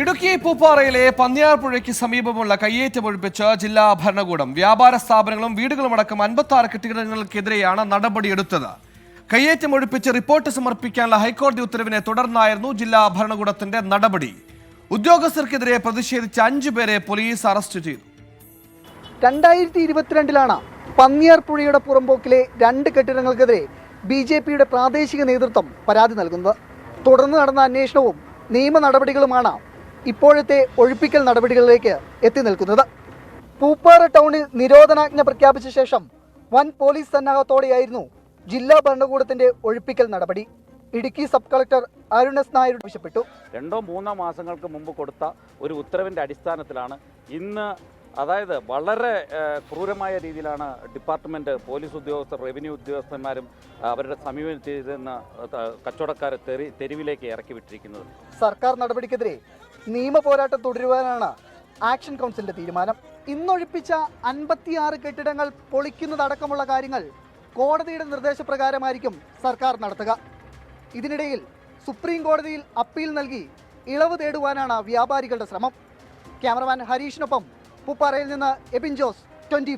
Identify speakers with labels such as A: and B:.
A: ഇടുക്കി പൂപ്പാറയിലെ പന്നിയാർപ്പുഴയ്ക്ക് സമീപമുള്ള കയ്യേറ്റം ഒഴിപ്പിച്ച് ജില്ലാ ഭരണകൂടം വ്യാപാര സ്ഥാപനങ്ങളും വീടുകളും അടക്കം അൻപത്തി ആറ് കെട്ടിടങ്ങൾക്കെതിരെയാണ് നടപടിയെടുത്തത്. കയ്യേറ്റം ഒഴിപ്പിച്ച് റിപ്പോർട്ട് സമർപ്പിക്കാനുള്ള ഹൈക്കോടതി ഉത്തരവിനെ തുടർന്നായിരുന്നു ജില്ലാ ഭരണകൂടത്തിന്റെ നടപടി. ഉദ്യോഗസ്ഥർക്കെതിരെ പ്രതിഷേധിച്ച അഞ്ചു പേരെ പോലീസ് അറസ്റ്റ് ചെയ്തു.
B: രണ്ടായിരത്തി ഇരുപത്തിരണ്ടിലാണ് പന്നിയാർപ്പുഴയുടെ പുറമ്പോക്കിലെ രണ്ട് കെട്ടിടങ്ങൾക്കെതിരെ ബി ജെ പിയുടെ പ്രാദേശിക നേതൃത്വം പരാതി നൽകുന്നത്. തുടർന്ന് നടന്ന അന്വേഷണവും നിയമ നടപടികളുമാണ് ഇപ്പോഴത്തെ ഒഴിപ്പിക്കൽ നടപടികളിലേക്ക് എത്തി നിൽക്കുന്നത്. പൂപ്പാറ ടൗണിൽ നിരോധനാജ്ഞ പ്രഖ്യാപിച്ച ശേഷം വൻ പോലീസ് സന്നാഹത്തോടെയായിരുന്നു ജില്ലാ ഭരണകൂടത്തിന്റെ ഒഴിപ്പിക്കൽ നടപടി. Idukki sub collector Arun S Nair ആവശ്യപ്പെട്ടു.
C: രണ്ടോ മൂന്നോ മാസങ്ങൾക്ക് മുമ്പ് കൊടുത്ത ഒരു ഉത്തരവിന്റെ അടിസ്ഥാനത്തിലാണ് ഇന്ന് അതായത് വളരെ ക്രൂരമായ രീതിയിലാണ് ഡിപ്പാർട്ട്മെന്റ് പോലീസ് ഉദ്യോഗസ്ഥർ റവന്യൂ ഉദ്യോഗസ്ഥന്മാരും അവരുടെ സമീപനം ചെയ്തെന്ന കച്ചവടക്കാരെ തെറി തെരുവിലേക്ക് ഇറക്കി വിട്ടിരിക്കുന്നത്.
B: സർക്കാർ നടപടിക്കെതിരെ നിയമ പോരാട്ടം തുടരുവാനാണ് ആക്ഷൻ കൗൺസിലിന്റെ തീരുമാനം. ഇന്നൊഴിപ്പിച്ച അൻപത്തിയാറ് കെട്ടിടങ്ങൾ പൊളിക്കുന്നതടക്കമുള്ള കാര്യങ്ങൾ കോടതിയുടെ നിർദ്ദേശപ്രകാരമായിരിക്കും സർക്കാർ നടത്തുക. ഇതിനിടയിൽ സുപ്രീം കോടതിയിൽ അപ്പീൽ നൽകി ഇളവ് തേടുവാനാണ് വ്യാപാരികളുടെ ശ്രമം. ക്യാമറമാൻ ഹരീഷിനൊപ്പം പൂപ്പാറയിൽ നിന്ന് എബിൻ ജോസ് ട്വന്റി